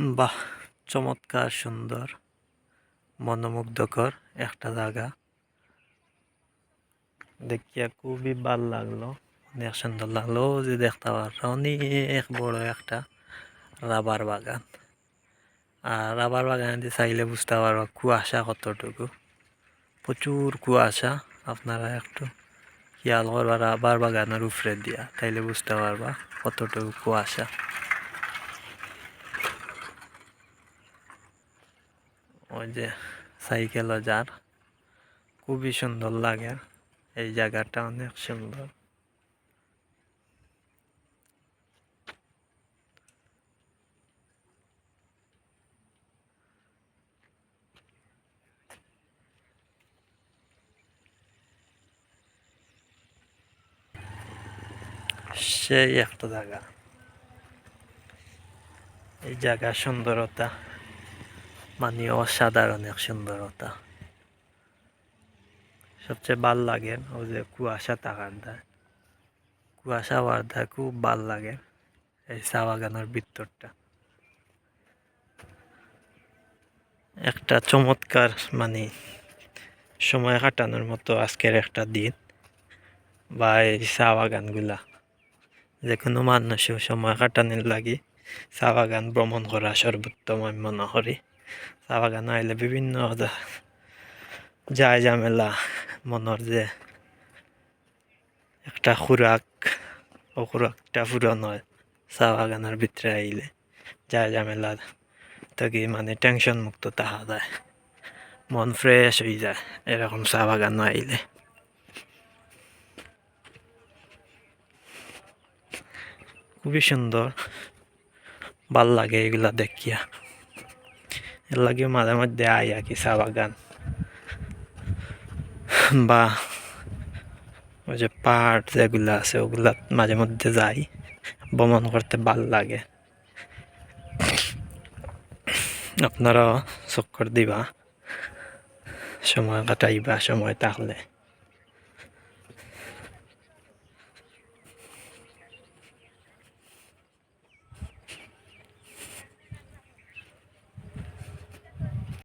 বাহ, চমৎকার, সুন্দর, মনোমুগ্ধকর একটা জায়গা। দেখিয়া খুবই ভালো লাগল অনেক সুন্দর লাগল যে দেখতে পারছ অনেক বড় একটা রাবার বাগান। আর রাবার বাগানে দিয়ে চাইলে বুঝতে পারব কুয়াশা কতটুকু। প্রচুর কুয়াশা, আপনারা একটু খেয়াল করবা, রাবার বাগানের উপরে দিয়া, তাইলে বুঝতে পারবা কতটুকু কুয়াশা। ওই যে সাইকেলও যার। খুবই সুন্দর লাগে। এই জায়গাটা অনেক সুন্দর। সেই একটা জায়গা। এই জায়গার সুন্দরতা। মানে অসাধারণ এক সুন্দরতা। সবচেয়ে ভালো লাগে ওই যে কুয়াশা থাকার দেয় কুয়াশা হওয়ার দেয় খুব ভালো লাগে এই চা বাগানের ভিতরটা। একটা চমৎকার মানে সময় কাটানোর মতো আজকের একটা দিন বা এই চা বাগানগুলা। যে কোনো মানুষও সময় কাটানোর লাগে চা বাগান ভ্রমণ করা সর্বোত্তম আমি মনে করি। চা বাগান আইলে বিভিন্ন যায় ঝামেলা মনের যে একটা খুরাক ও খুরাকটা পূরণ হয় চা বাগানের ভিতরে আইলে যায় ঝামেলা থাকি মানে টেনশন মুক্ত তাহা যায় মন ফ্রেশ হয়ে যায় এরকম চা বাগান আইলে খুবই সুন্দর ভালো লাগে এগুলা দেখিয়া এর লাগে মাঝে মধ্যে আই আর কি চা বাগান। বা ওই যে পাহাড় যেগুলো আছে, ওগুলা মাঝে মধ্যে যাই, ভ্রমণ করতে ভালো লাগে। আপনারাও চক্কর দিবা। সময় কাটাইবা, সময় থাকলে